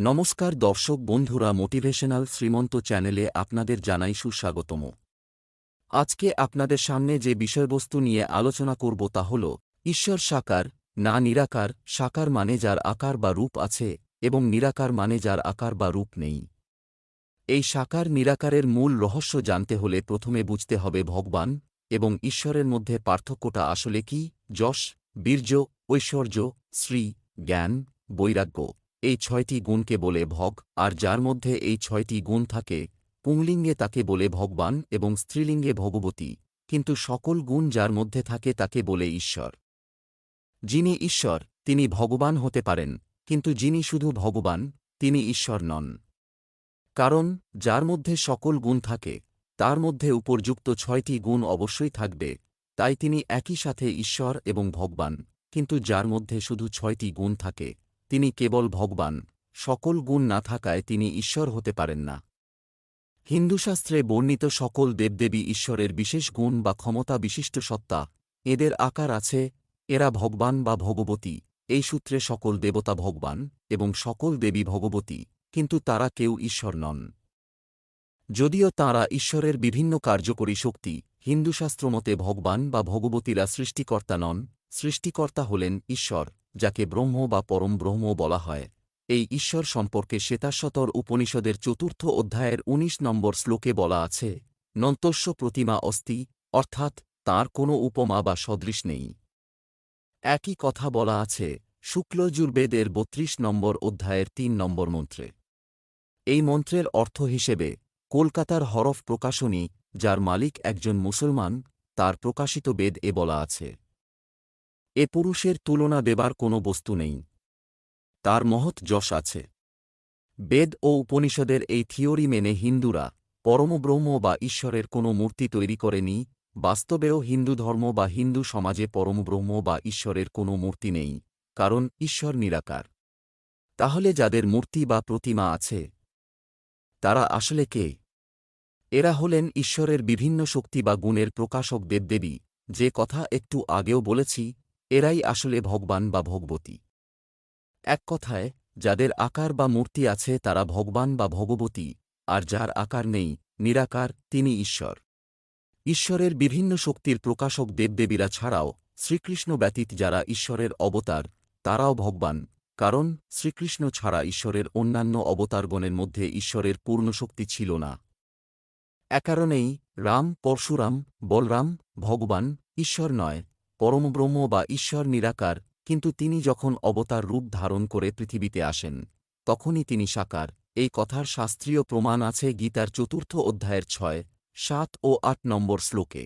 নমস্কার দর্শক বন্ধুরা মোটিভেশনাল শ্রীমন্ত চ্যানেলে আপনাদের জানাই সুস্বাগতম। আজকে আপনাদের সামনে যে বিষয়বস্তু নিয়ে আলোচনা করব তা হল, ঈশ্বর সাকার, না নিরাকার, সাকার মানে যার আকার বা রূপ আছে, এবং নিরাকার মানে যার আকার বা রূপ নেই। এই সাকার নিরাকারের মূল রহস্য জানতে হলে প্রথমে বুঝতে হবে ভগবান, এবং ঈশ্বরের মধ্যে পার্থক্যটা আসলে কি, যশ, বীর্য, ঐশ্বর্য শ্রী জ্ঞান, বৈরাগ্য। এই ছয়টি গুণকে বলে ভগ, আর যার মধ্যে এই ছয়টি গুণ থাকে, পুংলিঙ্গে তাকে বলে ভগবান এবং স্ত্রীলিঙ্গে ভগবতী, কিন্তু সকল গুণ যার মধ্যে থাকে তাকে বলে ঈশ্বর। যিনি ঈশ্বর, তিনি ভগবান হতে পারেন, কিন্তু যিনি শুধু ভগবান, তিনি ঈশ্বর নন। কারণ, যার মধ্যে সকল গুণ থাকে, তার মধ্যে উপর্যুক্ত ছয়টি গুণ অবশ্যই থাকবে, তাই তিনি একই সাথে ঈশ্বর এবং ভগবান, কিন্তু যার মধ্যে শুধু ছয়টি গুণ থাকে তিনি কেবল ভগবান, সকল গুণ না থাকায় তিনি ঈশ্বর হতে পারেন না। হিন্দুশাস্ত্রে বর্ণিত সকল দেবদেবী ঈশ্বরের বিশেষ গুণ বা ক্ষমতা বিশিষ্ট সত্তা, এদের আকার আছে, এরা ভগবান বা ভগবতী, এই সূত্রে সকল দেবতা ভগবান এবং সকল দেবী ভগবতী, কিন্তু তারা কেউ ঈশ্বর নন। যদিও তাঁরা ঈশ্বরের বিভিন্ন কার্যকরী শক্তি হিন্দুশাস্ত্রমতে ভগবান বা ভগবতীরা সৃষ্টিকর্তা নন, সৃষ্টিকর্তা হলেন ঈশ্বর। যাকে ব্রহ্ম বা পরম ব্রহ্ম বলা হয়। এই ঈশ্বর সম্পর্কে শ্বেতাশ্বতর উপনিষদের চতুর্থ অধ্যায়ের ১৯ নম্বর শ্লোকে বলা আছে, নন্তস্য প্রতিমা অস্তি, অর্থাৎ তার কোনো উপমা বা সদৃশ নেই। একই কথা বলা আছে শুক্লযুর্বেদের বত্রিশ নম্বর অধ্যায়ের তিন নম্বর মন্ত্রে। এই মন্ত্রের অর্থ হিসেবে কলকাতার হরফ প্রকাশনী, যার মালিক একজন মুসলমান, তার প্রকাশিত বেদ এ বলা আছে। এ পুরুষের তুলনা দেবার কোনো বস্তু নেই। তার মহৎ যশ আছে। বেদ ও উপনিষদের এই থিওরি মেনে হিন্দুরা পরমব্রহ্ম বা ঈশ্বরের কোনো মূর্তি তৈরি করেনি, বাস্তবেও হিন্দু ধর্ম বা হিন্দু সমাজে পরমব্রহ্ম বা ঈশ্বরের কোনো মূর্তি নেই, কারণ ঈশ্বর নিরাকার। তাহলে যাদের মূর্তি বা প্রতিমা আছে, তারা আসলে কে? এরা হলেন ঈশ্বরের বিভিন্ন শক্তি বা গুণের প্রকাশক দেবদেবী, যে কথা একটু আগেও বলেছি এরাই আসলে ভগবান বা ভগবতী। এক কথায়, যাদের আকার বা মূর্তি আছে তারা ভগবান বা ভগবতী, আর যার আকার নেই, নিরাকার, তিনি ঈশ্বর। ঈশ্বরের বিভিন্ন শক্তির প্রকাশক দেবদেবীরা ছাড়াও শ্রীকৃষ্ণ ব্যতীত যারা ঈশ্বরের অবতার, তারাও ভগবান, কারণ শ্রীকৃষ্ণ ছাড়া ঈশ্বরের অন্যান্য অবতারগণের মধ্যে ঈশ্বরের পূর্ণ শক্তি ছিল না। একারণেই রাম, পরশুরাম, বলরাম ভগবান ঈশ্বর নয় পরমব্রহ্ম বা ঈশ্বর নিরাকার, কিন্তু তিনি যখন অবতার রূপ ধারণ করে পৃথিবীতে আসেন, তখনই তিনি সাকার। এই কথার শাস্ত্রীয় প্রমাণ আছে গীতার চতুর্থ অধ্যায়ের ছয়, সাত ও আট নম্বর শ্লোকে।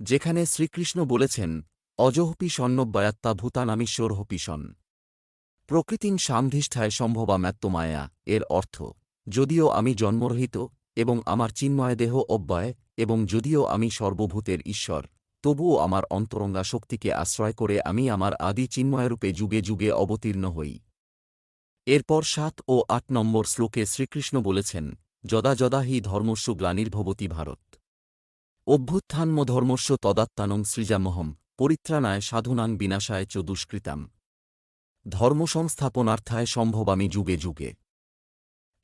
যেখানে শ্রীকৃষ্ণ বলেছেন, অজহপি সন্নব্যাত্তা ভূতানামীশ্বরহপিসন প্রকৃতিন সামধিষ্ঠায় সম্ভবা ম্যাত্তমায়া এর অর্থ, যদিও আমি জন্মরহিত এবং আমার চিন্ময় দেহ অব্যয় এবং যদিও আমি সর্বভূতের ঈশ্বর তবুও আমার অন্তরঙ্গা শক্তিকে আশ্রয় করে আমি আমার আদি চিন্ময়রূপে যুগে যুগে অবতীর্ণ হই। এরপর সাত ও আট নম্বর শ্লোকে শ্রীকৃষ্ণ বলেছেন, যদা যদা হি ধর্মস্য গ্লানির্ভবতী ভারত। অভ্যুত্থান্ম ধর্মস্য তদাত্মানং সৃজামহম পরিত্রাণায় সাধুনাং বিনাশায় চ দুষ্কৃতাম। ধর্মসংস্থাপনার্থায় সম্ভবামি যুগে যুগে।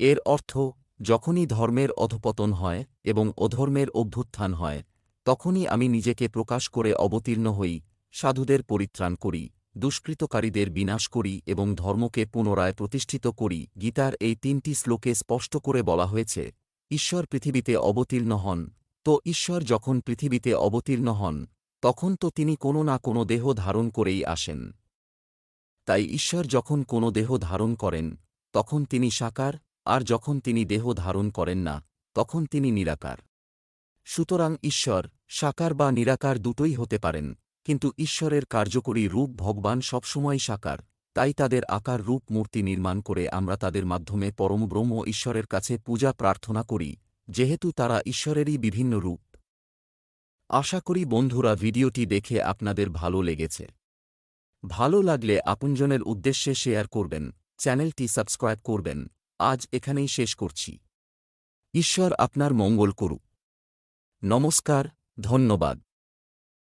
এর অর্থ, যখনই ধর্মের অধপতন হয় এবং অধর্মের অভ্যুত্থান হয় তখনই আমি নিজেকে প্রকাশ করে অবতীর্ণ হই, সাধুদের পরিত্রাণ করি, দুষ্কৃতকারীদের বিনাশ করি এবং ধর্মকে পুনরায় প্রতিষ্ঠিত করি। গীতার এই তিনটি শ্লোকে স্পষ্ট করে বলা হয়েছে, ঈশ্বর পৃথিবীতে অবতীর্ণ হন, তো ঈশ্বর যখন পৃথিবীতে অবতীর্ণ হন, তখন তো তিনি কোনো না কোনো দেহ ধারণ করেই আসেন। তাই ঈশ্বর যখন কোনো দেহ ধারণ করেন, তখন তিনি সাকার, আর যখন তিনি দেহ ধারণ করেন না, তখন তিনি নিরাকার। সুতরাং ঈশ্বর সাকার বা নিরাকার দুটোই হতে পারেন, কিন্তু ঈশ্বরের কার্যকরী রূপ ভগবান সবসময় সাকার, তাই তাদের আকার রূপ মূর্তি নির্মাণ করে আমরা তাদের মাধ্যমে পরম ব্রহ্ম ঈশ্বরের কাছে পূজা প্রার্থনা করি, যেহেতু তারা ঈশ্বরেরই বিভিন্ন রূপ। আশা করি বন্ধুরা ভিডিওটি দেখে আপনাদের ভালো লেগেছে। ভালো লাগলে আপনজনের উদ্দেশ্যে শেয়ার করবেন, চ্যানেলটি সাবস্ক্রাইব করবেন, আজ এখানেই শেষ করছি। ঈশ্বর আপনার মঙ্গল করুক। নমস্কার। ধন্যবাদ।